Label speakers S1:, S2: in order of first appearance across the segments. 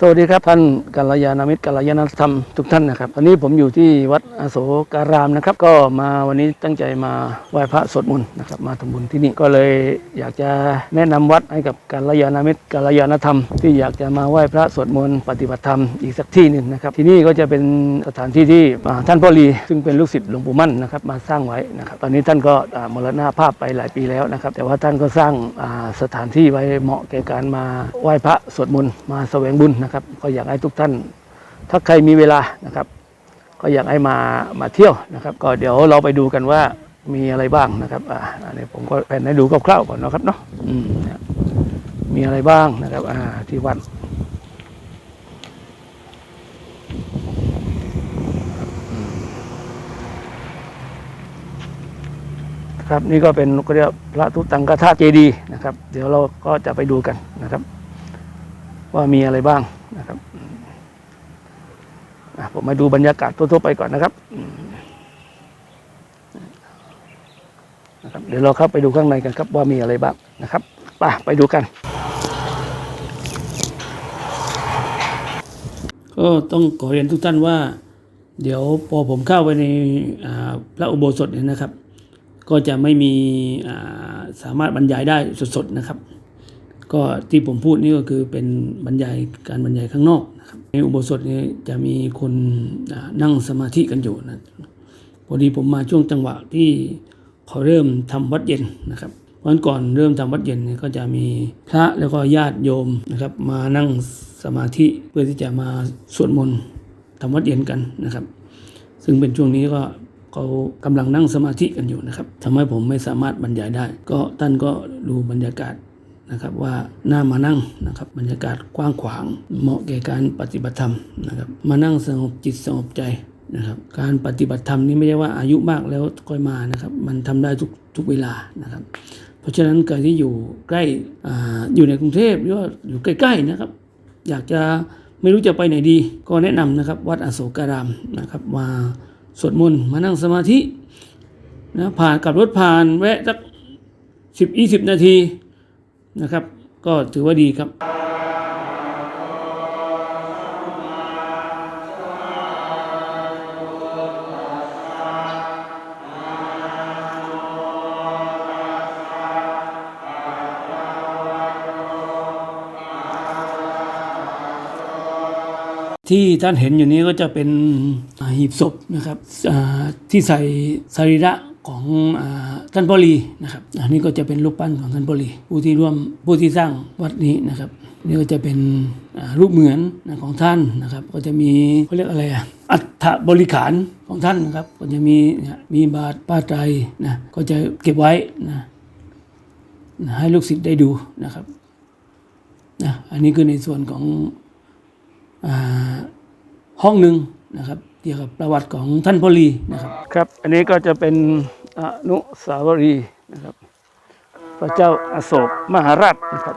S1: สวัสดีครับท่านกัลยาณมิตรกัลยาณธรรมทุกท่านนะครับวันนี้ผมอยู่ที่วัดอโศการามนะครับ ก็มาวันนี้ตั้งใจมาไหว้พระสวดมนต์นะครับมาทำบุญที่นี่ก็เลยอยากจะแนะนำวัดให้กับกัลยาณมิตรกัลยาณธรรม ที่อยากจะมาไหว้พระสวดมนต์ปฏิบัติธรรมอีกสักที่หนึ่งนะครับ ที่นี่ก็จะเป็นสถานที่ที่ท่านพ่อลีซึ่งเป็นลูกศิษย์หลวงปู่มั่นนะครับมาสร้างไว้นะครับตอนนี้ท่านก็มรณภาพไปหลายปีแล้วนะครับ แต่ว่าท่านก็สร้างสถานที่ไว้เหมาะแก่การมาไหว้พระสวดมนต์มาแสวงบุญนะครับ ก็อยากให้ทุกท่าน ถ้าใครมีเวลานะครับ ก็อยากให้มามาเที่ยวนะครับ ก็เดี๋ยวเราไปดูกันว่ามีอะไรบ้างนะครับอ่าอันนี้ผมก็แผนให้ดูคร่าวๆก่อนนะครับเนาะอืมเนี่ยมีอะไรบ้างนะครับอ่าที่วัดครับนี่ก็เป็นก็เรียกพระทุตังกธาตุเจดีย์นะครับ เดี๋ยวเราก็จะไปดูกันนะครับ ว่ามีอะไรบ้างนะครับผมมาดูบรรยากาศทั่วๆไปก่อนนะครับนะครับ เดี๋ยวเราเข้าไปดูข้างในกันครับว่ามีอะไรบ้างนะครับไปไปดูกันก็ต้องขอเรียนทุกท่านว่า เดี๋ยวพอผมเข้าไปในพระอุโบสถเนี่ยนะครับ ก็จะไม่มีสามารถบรรยายได้สดๆนะครับ ก็ที่ผมพูดนี่ก็คือเป็นบรรยายการบรรยายข้างนอกนะครับในอุโบสถนี้จะมีคนนั่งสมาธิกันอยู่นะพอดีผมมาช่วงจังหวะที่เขาเริ่มทำวัดเย็นนะครับวันก่อนเริ่มทำวัดเย็นก็จะมีพระแล้วก็ญาติโยมนะครับ มานั่งสมาธิเพื่อที่จะมาสวดมนต์ทำวัดเย็นกันนะครับ ซึ่งเป็นช่วงนี้ก็เขากำลังนั่งสมาธิกันอยู่นะครับทำให้ผมไม่สามารถบรรยายได้ ก็ท่านก็ดูบรรยากาศ นะครับว่าน่ามานั่งนะครับบรรยากาศกว้างขวาง เหมาะแก่การปฏิบัติธรรมนะครับมานั่งสงบจิตสงบใจนะครับการปฏิบัติธรรมนี่ไม่ใช่ว่าอายุมากแล้วค่อยมานะครับมันทำได้ทุกทุกเวลานะครับ เพราะฉะนั้นใครที่อยู่ใกล้อาอยู่ในกรุงเทพหรือว่าอยู่ใกล้ๆนะครับ อยากจะไม่รู้จะไปไหนดี ก็แนะนำนะครับวัดอโศการามนะครับมาสวดมนต์มานั่งสมาธินะผ่านกับรถผ่านแวะสักสิบยี่สิบนาที นะครับ ก็ถือว่าดีครับที่ท่านเห็นอยู่นี้ก็จะเป็นหีบศพนะครับที่ใส่สรีระ ของอท่านพอลีนะครับอันนี้ก็จะเป็นรูปปั้นของท่านพอลีผู้ที่ร่วมผู้ที่สร้างวัดนี้นะครับนี่ก็จะเป็นรูปเหมือนของท่านนะครับ ก็จะมีเขาเรียกอะไรอะอัฐบริขารของท่านนะครับ ก็จะมีมีบาทป้าไตรนะก็จะเก็บไว้นะให้ลูกศิษย์ได้ดูนะครับนะอันนี้คือในส่วนของอห้องหนึ่งนะครับ เกี่ยวกับประวัติของท่านพอลีนะครับ ครับ อันนี้ก็จะเป็น อนุสาวรีย์นะครับ พระเจ้าอาโศกมหาราชนะครับ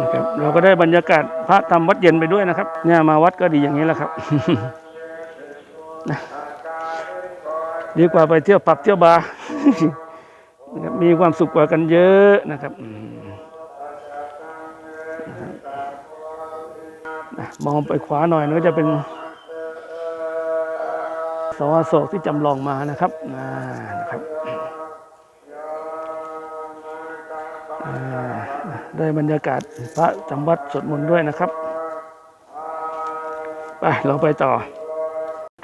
S1: นะครับเราก็ได้บรรยากาศพระทำวัดเย็นไปด้วยนะครับ เนี่ยมาวัดก็ดีอย่างนี้แหละครับ ดีกว่าไปเที่ยวผับเที่ยวบาร์นะครับมีความสุขกว่ากันเยอะนะครับ มองไปขวาหน่อยก็จะเป็นสวโศกที่จำลองมานะครับนะครับได้บรรยากาศพระจำวัดสวดมนต์ด้วยนะครับไปเราไปต่อ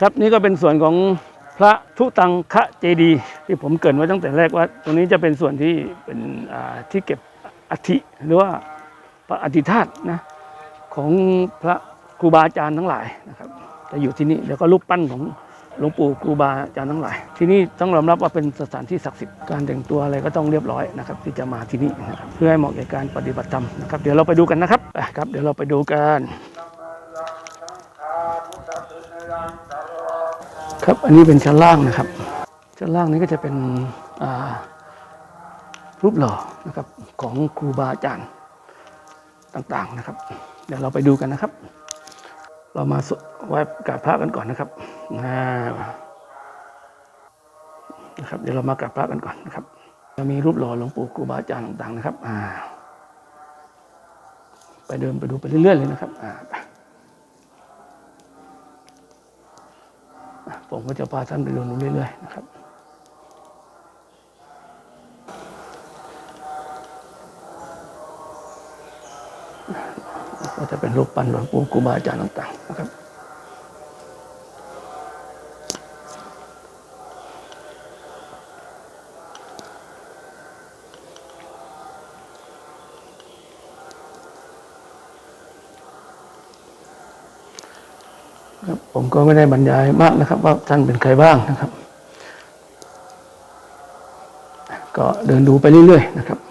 S1: ครับนี่ก็เป็นส่วนของพระทุตังคะเจดีที่ผมเกรินไว้ตั้งแต่แรกว่า ตรงนี้จะเป็นส่วนที่เป็นที่เก็บอัฐิหรือว่าพระอธิธาตุนะ ของพระครูบาอาจารย์ทั้งหลายนะครับจะอยู่ที่นี่แล้วก็รูปปั้นของหลวงปู่ครูบาอาจารย์ทั้งหลาย ที่นี่ต้องยอมรับว่าเป็นสถานที่ศักดิ์สิทธิ์การแต่งตัวอะไรก็ต้องเรียบร้อยนะครับที่จะมาที่นี่นะครับเพื่อให้เหมาะแก่การปฏิบัติธรรมนะครับเดี๋ยวเราไปดูกันนะครับไปครับ เดี๋ยวเราไปดูกันครับอันนี้เป็นชั้นล่างนะครับ ชั้นล่างนี้ก็จะเป็นรูปหล่อนะครับของครูบาอาจารย์ต่างๆนะครับ เดี๋ยวเราไปดูกันนะครับ เรามาไหว้กราบพระกันก่อนนะครับนะครับ เดี๋ยวเรามากราบพระกันก่อนนะครับจะมีรูปหล่อหลวงปู่ครูบาอาจารย์ต่างๆนะครับ อ่า ไปเดินไปดูไปเรื่อยๆเลยนะครับ อ่าผมก็จะพาท่านไปดินดูเรื่อยๆนะครับ จะเป็นรูปปั้นหลวงปู่ครูบาอาจารย์ต่างๆนะครับครับผมก็ไม่ได้บรรยายมากนะครับ ว่าท่านเป็นใครบ้างนะครับ ก็เดินดูไปเรื่อยๆนะครับนะครับ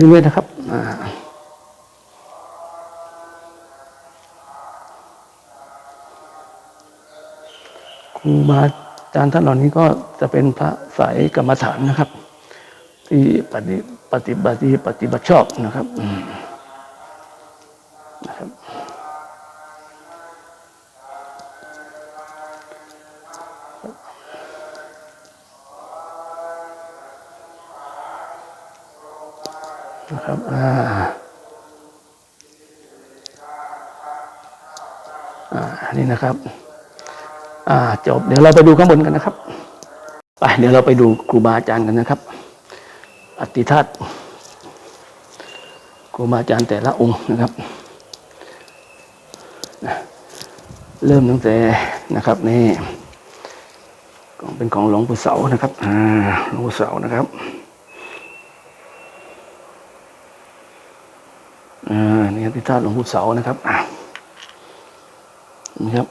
S1: เดิเรื่อยๆนะครับครูบาอาจารย์ท่านเหล่านี้ก็จะเป็นพระสายกรรมฐานนะครับ ที่ปฏิปฏิบัติปฏิบัติชอบนะครับอืมนะครับ นะครับ อ่าจบเดี๋ยวเราไปดูข้างบนกันนะครับ ไปเดี๋ยวเราไปดูครูบาอาจารย์กันนะครับ อติทัศน์ครูบาอาจารย์แต่ละองค์นะครับเริ่มตั้งแต่นะครับนี่ของเป็นของหลวงปู่เสานะครับอ่าหลวงปู่เสานะครับอ่านี่ครับที่ท่าหลวงปู่เสานะครับอ่า นี่ครับ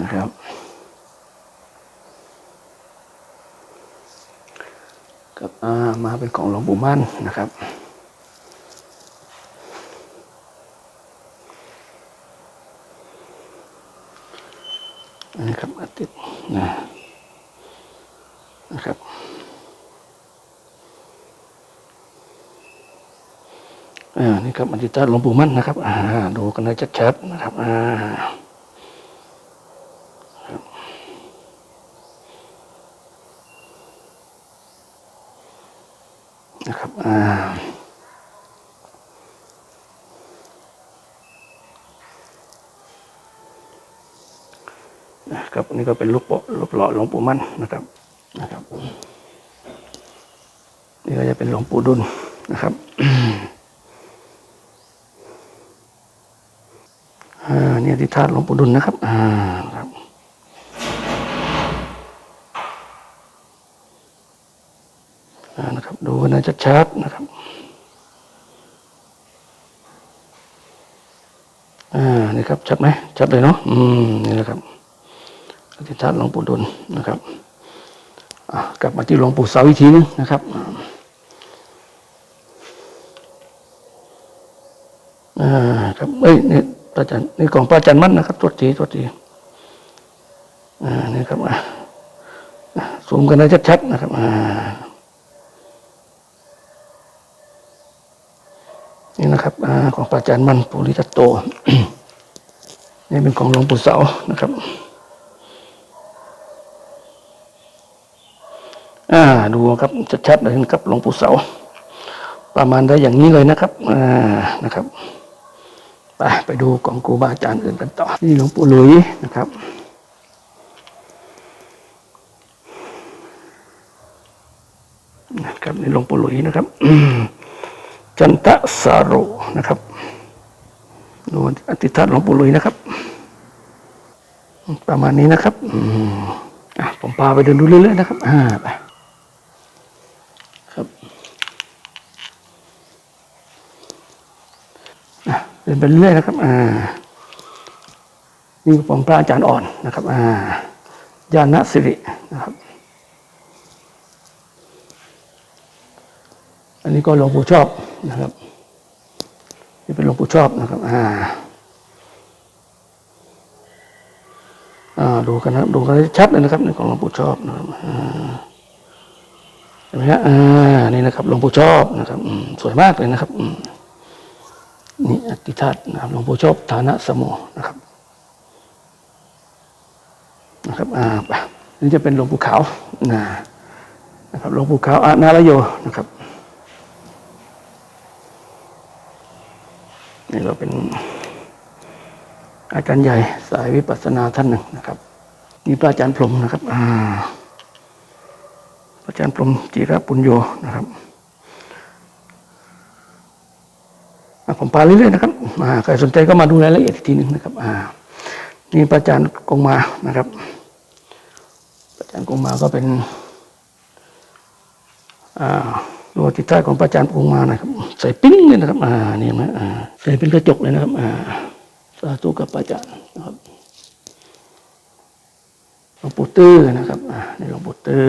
S1: นะครับ กับอามาเป็นของหลวงปู่มั่นนะครับอันนี้ครับอาทิตย์นะนะครับ อ่านี่ครับอธิษฐานหลวงปู่มั่นนะครับ อ่า ดูกันได้ชัดๆนะครับอ่าครับนะครับ อ่านะครับอันนี้ก็เป็นรูปโปะรูปหล่อหลวงปู่มั่นนะครับ นะครับ นี่ก็จะเป็นหลวงปู่ดุลนะครับ อ่าเนี่ยที่ธาตุหลวงปู่ดุลนะครับ อ่าครับอ่านะครับ ดูนะชัดๆนะครับอ่านี่ครับชัดไหมชัดเลยเนาะอืมนี่นะครับอธิษฐานหลวงปู่ดุลนะครับอะกลับมาที่หลวงปู่เสาอีกทีนึงนะครับอ่าครับเอ้ยนี่พ ระอาจารย์นี่ของพระอาจารย์มั่นนะครับตัวทีตัวทีอ่านี่ครับอะอะซูมกันได้ชัดๆนะครับอ่านี่นะครับอ่าของพระอาจารย์มั่นปุริทัตโต นี่เป็นของหลวงปู่เสานะครับอ่าดูครับชัดๆเลยนะครับหลวงปู่เสา ประมาณได้อย่างนี้เลยนะครับอ่านะครับ ไปไปดูของครูบาอาจารย์อื่นกันต่อ นี่หลวงปู่หลุยนะครับนะครับนี่หลวงปู่หลุยนะครับจันทสาโรนะครับดูอธิษฐานหลวงปู่หลุยนะครับ ประมาณนี้นะครับอะผมพาไปเดินดูเรื่อยๆนะครับอ่า นไปเรื่อยนะครับ อ่านี่ของพระอาจารย์อ่อนนะครับ อ่าญาณสิรินะครับ อันนี้ก็หลวงปู่ชอบนะครับนี่เป็นหลวงปู่ชอบนะครับ อ่าดูกันนะดูกันชัดเลยนะครับในของหลวงปู่ชอบนะครับเห็นไหมฮะอ่านี่นะครับหลวงปู่ชอบนะครับสวยมากเลยนะครับ นี่อธิษฐานนะครับหลวงปู่ชอบฐานะสโมนะครับนะครับอ่านี่จะเป็นหลวงปู่ขาวนะนะครับหลวงปู่ขาวอานาลโยนะครับนี่ก็เป็นอาจารย์ใหญ่สายวิปัสสนาท่านหนึ่งนะครับนี่พระอาจารย์พรมนะครับอ่าพระอาจารย์พรมจิระปุญโยนะครับอะ ผมพาเรื่อยๆนะครับอ่าใครสนใจก็มาดูรายละเอียดอีกทีหนึ่งนะครับอ่านี่พระอาจารย์กงมานะครับพระอาจารย์กงมาก็เป็นอ่าดูติดท้ของพระอาจารย์กงมานะครับ ใส่ปิ้งเลยนะครับอ่านี่นไหมอ่าใส่เป็นกระจกเลยนะครับอ่าสาธุกับพระอาจารย์นะครับหลวงปู่ตื้อนะครับอ่านี่หลวงปู่ตื้อ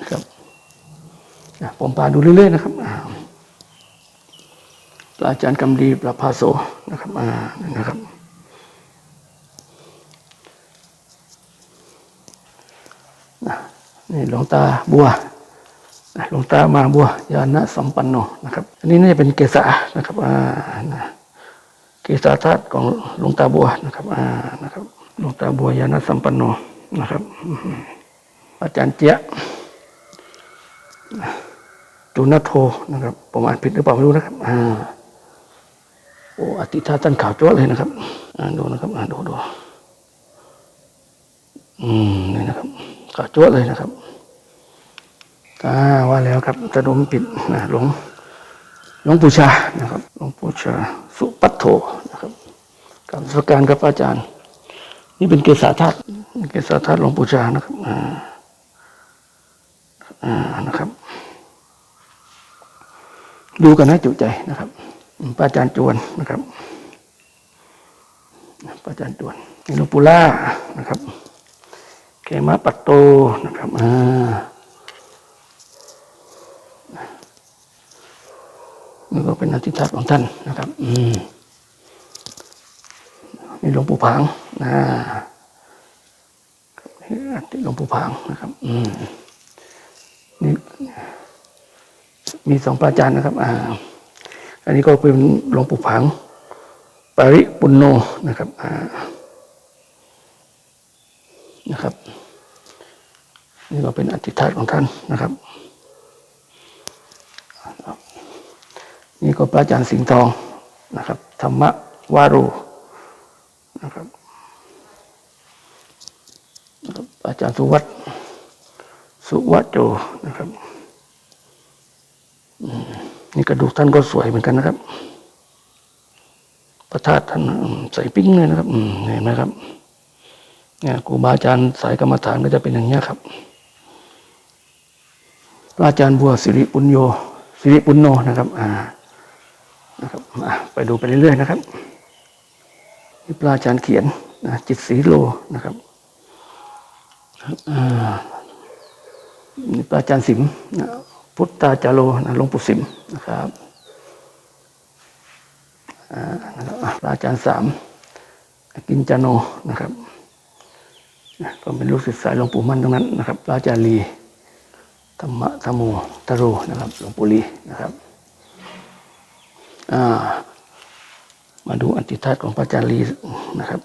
S1: นะครับอะผมพาดูเรื่อยๆนะครับอ่า พระอาจารย์กำลีประภาโสนะครับอ่านะครับ นี่หลวงตาบัวหลวงตามาบัวยานะสัมปันโนนะครับ อันนี้น่าจะเป็นเกษานะครับอ่านะเกษาธาตุของหลวงตาบัวนะครับอ่านะครับหลวงตาบัวยานะสัมปันโนนะครับ อาจารย์เจี๊ยจุนโทนะครับผมอ่านผิดหรือเปล่าไม่รู้นะครับอ่า โอ้อธิษฐานท่านข่าวจ้วเลยนะครับ อ่านดูนะครับอ่านดูดูอืมนี่นะครับข่าวจ้วเลยนะครับอ่าว่าแล้วครับตะดมปิดนะหลวงหลวงปู่ชานะครับหลวงปู่ชา สุปัตโทนะครับกับสการกับอาจารย์ นี่เป็นเกษาธาตุเกษาธาตุหลวงปู่ชานะครับอ่าอ่านะครับ ดูกันให้จุใจนะครับ พระอาจารย์จวนนะครับพระอาจารย์จวนนี่หลวงปู่ล่านะครับเกมาปัตโตนะครับอ่านี่ก็เป็นอธิษฐานของท่านนะครับ อืมนี่หลวงปู่ผางนะนี่หลวงปู่ผางนะครับ อืมนี่มีสองพระอาจารย์นะครับ อ่า อันนี้ก็เป็นหลวงปู่ผังปริปุณโนนะครับนะครับ นี่ก็เป็นอธิษฐานของท่านนะครับ นี่ก็พระอาจารย์สิงห์ทองนะครับ ธรรมวารนะครับนะครับอาจารย์สุวัตสุวัตโจนะครับ นี่กระดูกท่านก็สวยเหมือนกันนะครับ พระธาตุท่านใส่ปิ้งเลยนะครับเห็นไหมครับเนี่ยครูบาอาจารย์สายกรรมฐานก็จะเป็นอย่างนี้ครับพระอาจารย์บัวสิริปุญโยสิริปุญโนนะครับ อ่า นะครับไปดูไปเรื่อยๆนะครับนี่พระอาจารย์เขียนนะจิตสีโลนะครับนี่พระอาจารย์สิมนะ พุทธาจาโรนะหลวงปู่สิมนะครับอาจารย์สามกินจาโนนะครับก็เป็นลูกศิษย์สายหลวงปู่มั่นตรงนั้นนะครับอาจารย์ลีธรรมะธรรมโมตโรนะครับหลวงปู่ลีนะครับามาดูอันติธาตุของพระอาจารย์ลีนะครับ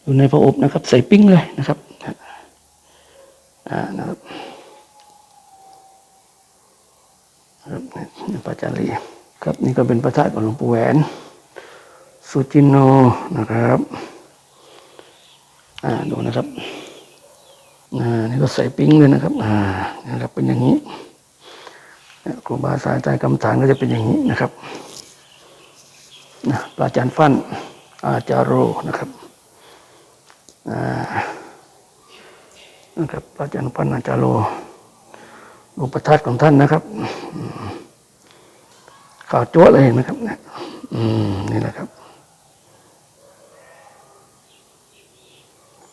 S1: อยู่ในพระอบนะครับ ใส่ปิ้งเลยนะครับ อ่านะครับครับนี่พระอาจารีครับนี่ก็เป็นพระธาตุของหลวงปู่แหวนสุจินโนนะครับอ่าดูนะครับอ่านี่ก็ใส่ปิ้งเลยนะครับอ่านะครับเป็นอย่างนี้นะครูบาอาจารย์กรรมฐานก็จะเป็นอย่างนี้นะครับนะพราจารย์ฟันอาจารโรนะครับอ่า นะครับพระอาจารย์ฟั่นอาจารโรรูปประทัดของท่านนะครับอืมขาวจั๊วะเลยเห็นไหมครับเนี่ยอืมนี่แหละครับ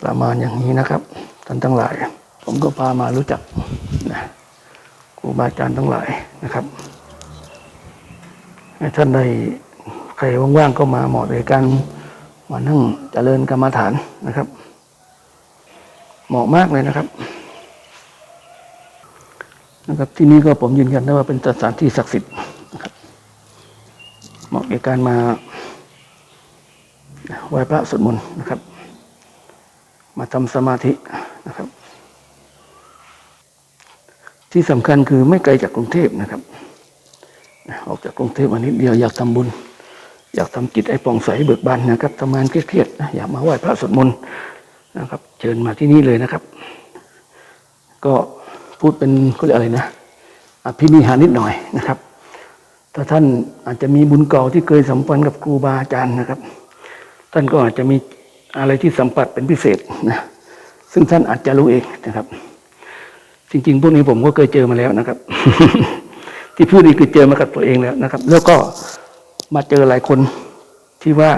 S1: ประมาณอย่างนี้นะครับ ท่านทั้งหลาย ผมก็พามารู้จักนะครูบาอาจารย์ทั้งหลายนะครับให้ท่านได้ใครว่างๆก็มาเหมาะในการมานั่งเจริญกรรมฐานนะครับ เหมาะมากเลยนะครับ นะครับ ที่นี่ก็ผมยืนยันได้ว่าเป็นสถานที่ศักดิ์สิทธิ์นะครับเหมาะในการมาไหว้พระสวดมนต์นะครับ มาทำสมาธินะครับ ที่สำคัญคือไม่ไกลจากกรุงเทพนะครับ ออกจากกรุงเทพมานิดเดียวอยากทำบุญ อยากทำจิตไอ้ป่องใสเบิกบานนะครับทำงานเครียดๆอยากมาไหว้พระสวดมนต์ นะครับ เชิญมาที่นี่เลยนะครับ ก็พูดเป็นเขาเรียกอะไรนะอภินิหารนิดหน่อยนะครับ ถ้าท่านอาจจะมีบุญเก่าที่เคยสัมพันธ์กับครูบาอาจารย์นะครับ ท่านก็อาจจะมีอะไรที่สัมผัสเป็นพิเศษนะซึ่งท่านอาจจะรู้เองนะครับ จริงๆพวกนี้ผมก็เคยเจอมาแล้วนะครับ ที่พูดนี่คือเจอมากับตัวเองแล้วนะครับ แล้วก็มาเจอหลายคนที่ว่า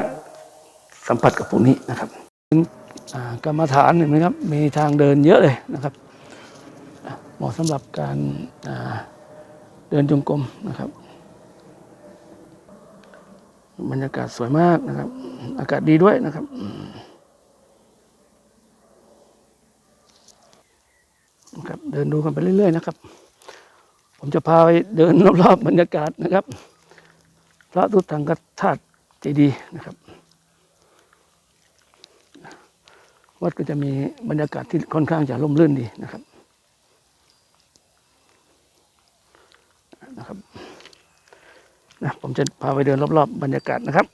S1: สัมผัสกับพวกนี้นะครับอ่า กรรมฐานเห็นไหมครับมีทางเดินเยอะเลยนะครับเหมาะสำหรับการเดินจงกรมนะครับ บรรยากาศสวยมากนะครับ อากาศดีด้วยนะครับนะครับ เดินดูกันไปเรื่อย ๆ นะครับ ผมจะพาไปเดินรอบๆบรรยากาศนะครับ พระทุตังกธาตุเจดีย์นะครับ วัดก็จะมีบรรยากาศที่ค่อนข้างจะร่มรื่นดีนะครับนะครับนะผมจะพาไปเดินรอบๆบรรยากาศนะครับ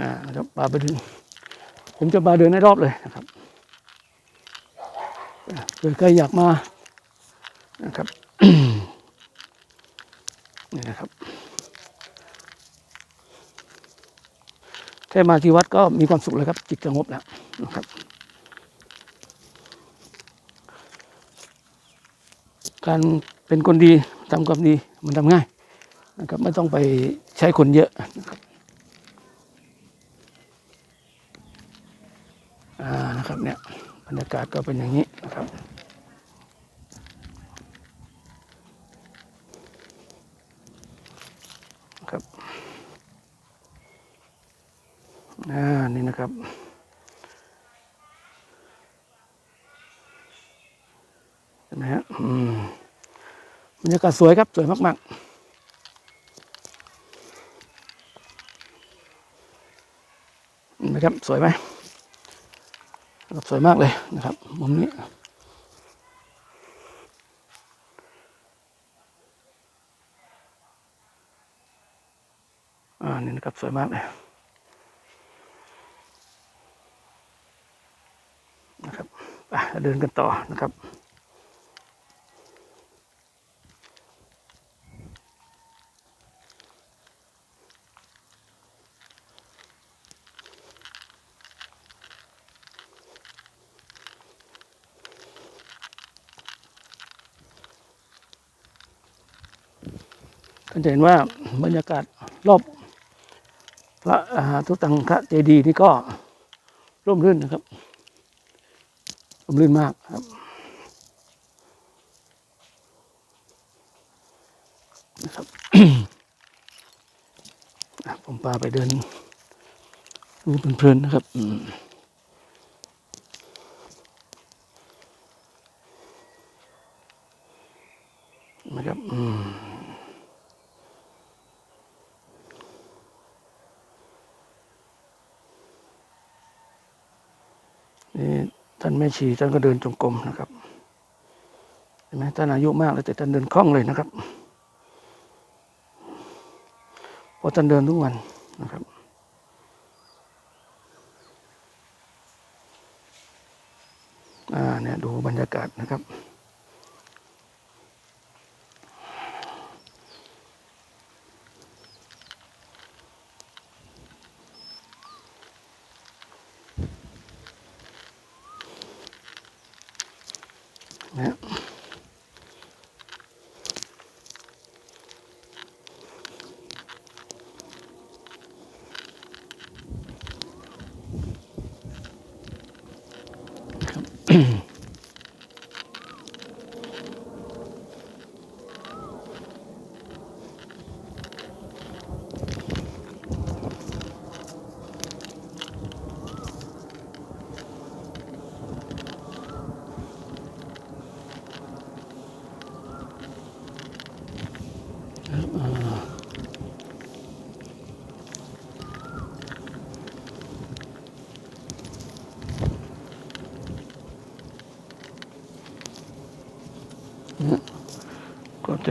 S1: อ่านะครับพาไปถึง ผมจะมาเดินในรอบเลยนะครับเผื่อใครอยากมานะครับนี่นะครับ แค่มาที่วัดก็มีความสุขเลยครับ จิตสงบแล้วนะครับ การเป็นคนดีทำความดีมันทำง่ายนะครับไม่ต้องไปใช้คนเยอะนะครับอ่านะครับเนี่ยบรรยากาศก็เป็นอย่างนี้นะครับ ครับ อ่า นี่นะครับ เห็นไหมฮะอืมบรรยากาศสวยครับ สวยมาก ๆนไหมครับสวยไหมสวยมากเลยนะครับมุมนี้ อ่านี่นะครับสวยมากเลยนะครับไปเดินกันต่อนะครับ ท่านจะเห็นว่าบรรยากาศรอบพระอาทุตังคะเจดีย์นี่ก็ร่มรื่นนะครับร่มรื่นมากครับนะครับผมพาไปเดินดูเพลินๆนะครับอืมนะครับอืมนี่ท่านแม่ชีท่านก็เดินจงกรมนะครับเห็นไหมท่านอายุมากแล้วแต่ท่านเดินคล่องเลยนะครับเพราะท่านเดินทุกวันนะครับอ่าเนี่ยดูบรรยากาศนะครับ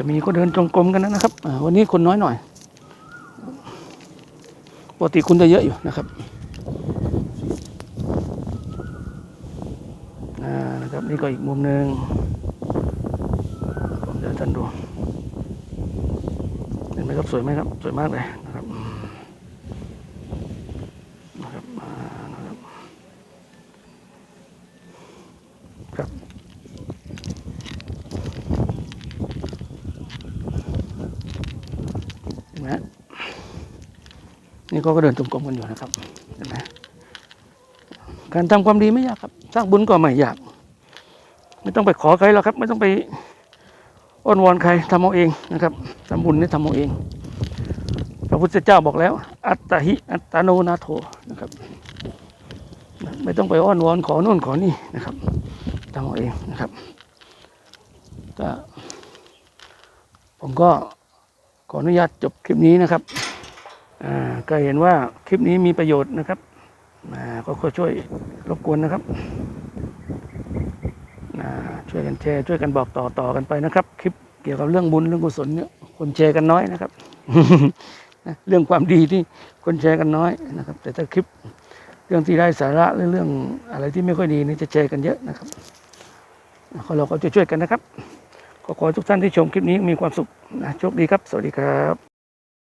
S1: จะมีก็เดินจงกรมกันนะครับวันนี้คนน้อยหน่อยปกติคุณจะเยอะอยู่นะครับนะครับนี่ก็อีกมุมหนึ่งผมจะท่านดูเห็นไหมครับสวยไหมครับสวยมากเลยนะครับอืมนะครับอ่านะครับครับ เห็นไหม นี่ก็เดินจงกรมกันอยู่นะครับเห็นไหมการทำความดีไม่ยากครับสร้างบุญก็ไม่ยาก ไม่ต้องไปขอใครหรอกครับ ไม่ต้องไปอ้อนวอนใครทำเอาเองนะครับทำบุญนี่ทำเอาเองพระพุทธเจ้าบอกแล้ว อัตตหิอัตโนนาโถนะครับ ไม่ต้องไปอ้อนวอนขอโน่นขอนี่นะครับทำเอาเองนะครับก็ผมก็ขออนุญาตจบคลิปนี้นะครับ ก็เห็นว่าคลิปนี้มีประโยชน์นะครับก็ขอช่วยรบกวนนะครับช่วยกันแชร์ช่วยกันบอกต่อต่อกันไปนะครับ คลิปเกี่ยวกับเรื่องบุญเรื่องกุศลเนี่ยคนแชร์กันน้อยนะครับเรื่องความดีที่คนแชร์กันน้อยนะครับ แต่ถ้าคลิปเรื่องที่ได้สาระหรือเรื่องอะไรที่ไม่ค่อยดีนี่จะแชร์กันเยอะนะครับเราก็จะช่วยกันนะครับก็ขอทุกท่านที่ชมคลิปนี้มีความสุขนะโชคดีครับ สวัสดีครับ